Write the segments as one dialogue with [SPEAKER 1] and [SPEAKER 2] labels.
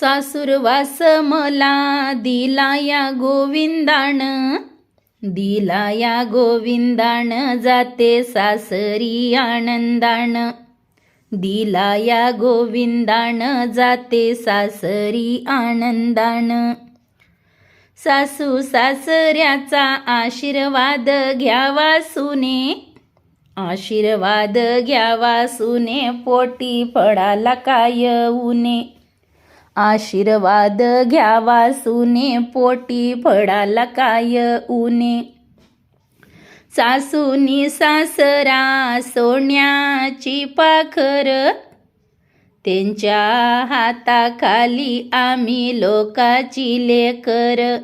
[SPEAKER 1] सासुरवास मला दिला या गोविंदाण दिला या गोविंदाण जाते सासरी आनंदाण. दिला या गोविंदाण जाते सासरी आनंदाण. सासू सासऱ्याचा आशीर्वाद घ्यावा सुने आशीर्वाद घ्यावा सुने पोटी पडाला काय उने आशीर्वाद घ्यावा सुने पोटी फडाला काय उने सासूनी सासरा सोन्याची पाखर त्यांच्या हाताखाली आम्ही लोकाची लेकर.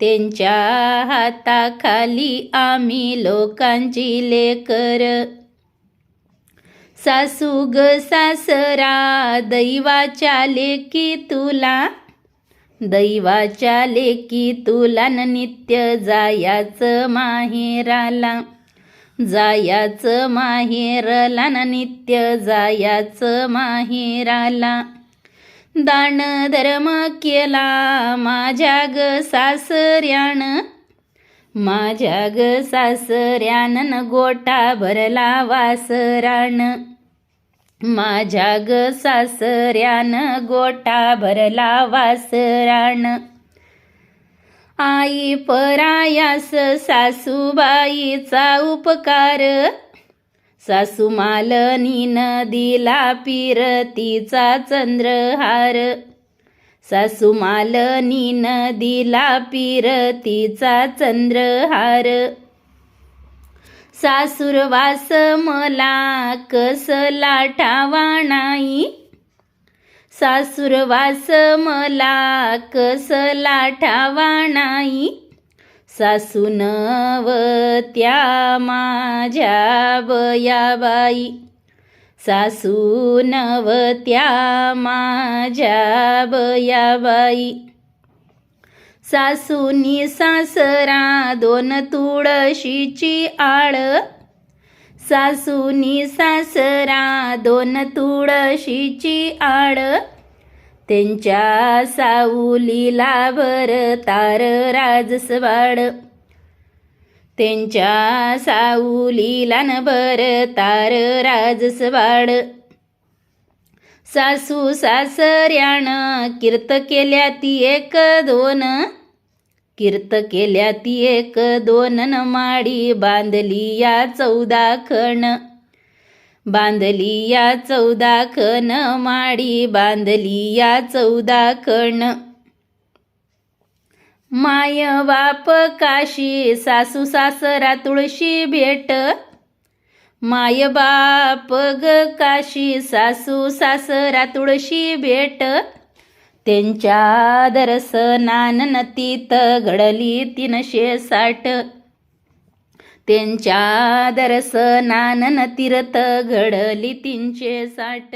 [SPEAKER 1] त्यांच्या हाताखाली आम्ही लोकांची लेकर. सासू ग सासरा दैवाच्या लेकी तुला. दैवाच्या लेकी तुला न नित्य जायाचं माहेराला. जायाचं माहेरला न नित्य जायाचं माहेराला. दान धर्म केला माझ्या ग सासऱ्यान. माझ्या ग सासऱ्यान गोटा भरला वासरान. माझ्या ग सासऱ्यानं गोटा भरला वासरान. आई परायास सासूबाईचा उपकार. सासू मालनीन दिला पिरतीचा चंद्रहार. सासू मालनीन दिला पिरतीचा चंद्रहार. सासूरवास मला कसला ठावा सासूरवास मला कसला ठावा नाही. सासूनवत्या माझ्या बयाबाई सासूनवत्या माझ्या बयाबाई सासूनी सासरा दोन तुळशीची आळ. सासूनी सासरा दोन तुळशीची आळ. त्यांच्या साऊलीला भर तार राजसवाड त्यांच्या साऊलीला न भर तार राजसवाड सासू सासऱ्यानं कीर्त केल्या ती एक दोन. कीर्त केल्या ती एक दोन न माडी बांधली या चौदा खण. बांधली या चौदा खण माडी बांधली या चौदा खण. माय बाप काशी सासू सासरा तुळशी भेट. माय बाप ग काशी सासू सासरा तुळशी भेट. त्यांच्या दर्शनान नतीत घडली तीनशे साठ. त्यांच्या दर्शनान तीर्थ घडली तीनशे साठ.